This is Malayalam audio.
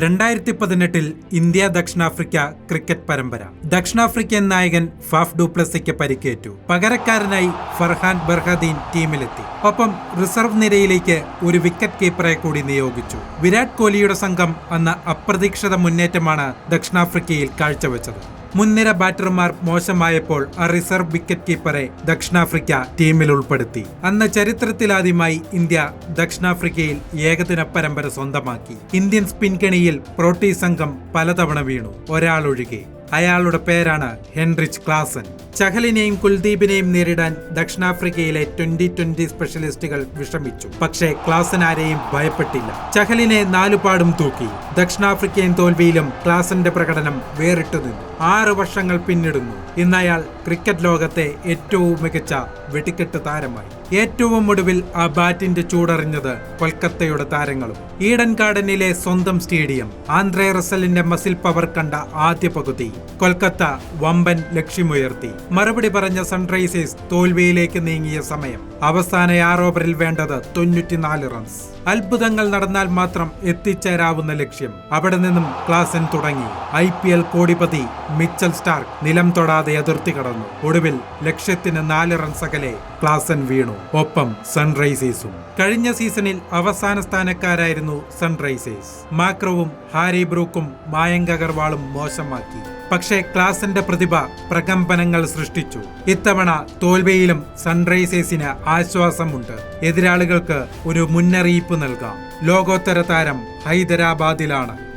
രണ്ടായിരത്തി പതിനെട്ടിൽ ഇന്ത്യ ദക്ഷിണാഫ്രിക്ക ക്രിക്കറ്റ് പരമ്പര. ദക്ഷിണാഫ്രിക്കൻ നായകൻ ഫാഫ് ഡുപ്ലസിക്ക് പരിക്കേറ്റു. പകരക്കാരനായി ഫർഹാൻ ബർഹദീൻ ടീമിലെത്തി. ഒപ്പം റിസർവ് നിരയിലേക്ക് ഒരു വിക്കറ്റ് കീപ്പറെ കൂടി നിയോഗിച്ചു. വിരാട് കോഹ്ലിയുടെ സംഘം അന്ന് അപ്രതീക്ഷിത മുന്നേറ്റമാണ് ദക്ഷിണാഫ്രിക്കയിൽ കാഴ്ചവെച്ചത്. മുൻനിര ബാറ്റർമാർ മോശമായപ്പോൾ ആ റിസർവ് വിക്കറ്റ് കീപ്പറെ ദക്ഷിണാഫ്രിക്ക ടീമിൽ ഉൾപ്പെടുത്തി. അന്ന് ചരിത്രത്തിലാദ്യമായി ഇന്ത്യ ദക്ഷിണാഫ്രിക്കയിൽ ഏകദിന പരമ്പര സ്വന്തമാക്കി. ഇന്ത്യൻ സ്പിൻ കെണിയിൽ പ്രോട്ടീ സംഘം പലതവണ വീണു. ഒരാളൊഴികെ. അയാളുടെ പേരാണ് ഹെൻറിച്ച് ക്ലാസൻ. ചഹലിനെയും കുൽദീപിനെയും നേരിടാൻ ദക്ഷിണാഫ്രിക്കയിലെ ട്വന്റി ട്വന്റി സ്പെഷ്യലിസ്റ്റുകൾ വിഷമിച്ചു. പക്ഷേ ക്ലാസൻ ആരെയും ഭയപ്പെട്ടില്ല. ചഹലിനെ നാലുപാടും തൂക്കി. ദക്ഷിണാഫ്രിക്കൻ തോൽവിയിലും ക്ലാസന്റെ പ്രകടനം വേറിട്ടു നിന്നു ആറ് വർഷങ്ങൾ പിന്നിടുന്നു. ഇന്ന് അയാൾ ക്രിക്കറ്റ് ലോകത്തെ ഏറ്റവും മികച്ച വെടിക്കെട്ട് താരമായി. ഏറ്റവും ഒടുവിൽ ആ ബാറ്റിന്റെ ചൂടറിഞ്ഞത് കൊൽക്കത്തയുടെ താരങ്ങളും. ഈഡൻ ഗാർഡനിലെ സ്വന്തം സ്റ്റേഡിയം ആന്ധ്രേ റസലിന്റെ മസിൽ പവർ കണ്ട ആദ്യ പകുതി കൊൽക്കത്ത വമ്പൻ ലക്ഷ്യമുയർത്തി. മറുപടി പറഞ്ഞ സൺറൈസേഴ്സ് തോൽവിയിലേക്ക് നീങ്ങിയ സമയം. അവസാന ആറോവറിൽ വേണ്ടത് തൊണ്ണൂറ്റിനാല് റൺസ് അത്ഭുതങ്ങൾ നടന്നാൽ മാത്രം എത്തിച്ചേരാവുന്ന ലക്ഷ്യം. അവിടെ നിന്നും ക്ലാസൻ തുടങ്ങി. ഐ പി എൽ കോടിപതി മിച്ചൽ സ്റ്റാർക്ക് നിലം തൊടാതെ അതിർത്തി കടന്നു. ഒടുവിൽ ലക്ഷ്യത്തിന് നാല് റൺസ് അകലെ ക്ലാസൻ വീണു. ഒപ്പം സൺറൈസേഴ്സും. കഴിഞ്ഞ സീസണിൽ അവസാന സ്ഥാനക്കാരായിരുന്നു സൺറൈസേഴ്സ്. മാക്രവും ഹാരി ബ്രൂക്കും മായങ്ക് അഗർവാളും മോശമാക്കി. പക്ഷേ ക്ലാസന്റെ പ്രതിഭ പ്രകമ്പനങ്ങൾ സൃഷ്ടിച്ചു. ഇത്തവണ തോൽവിയിലും സൺറൈസേഴ്സിന് ആശ്വാസമുണ്ട്. എതിരാളികൾക്ക് ഒരു മുന്നറിയിപ്പ് നൽകാം. ലോകോത്തര താരം ഹൈദരാബാദിലാണ്.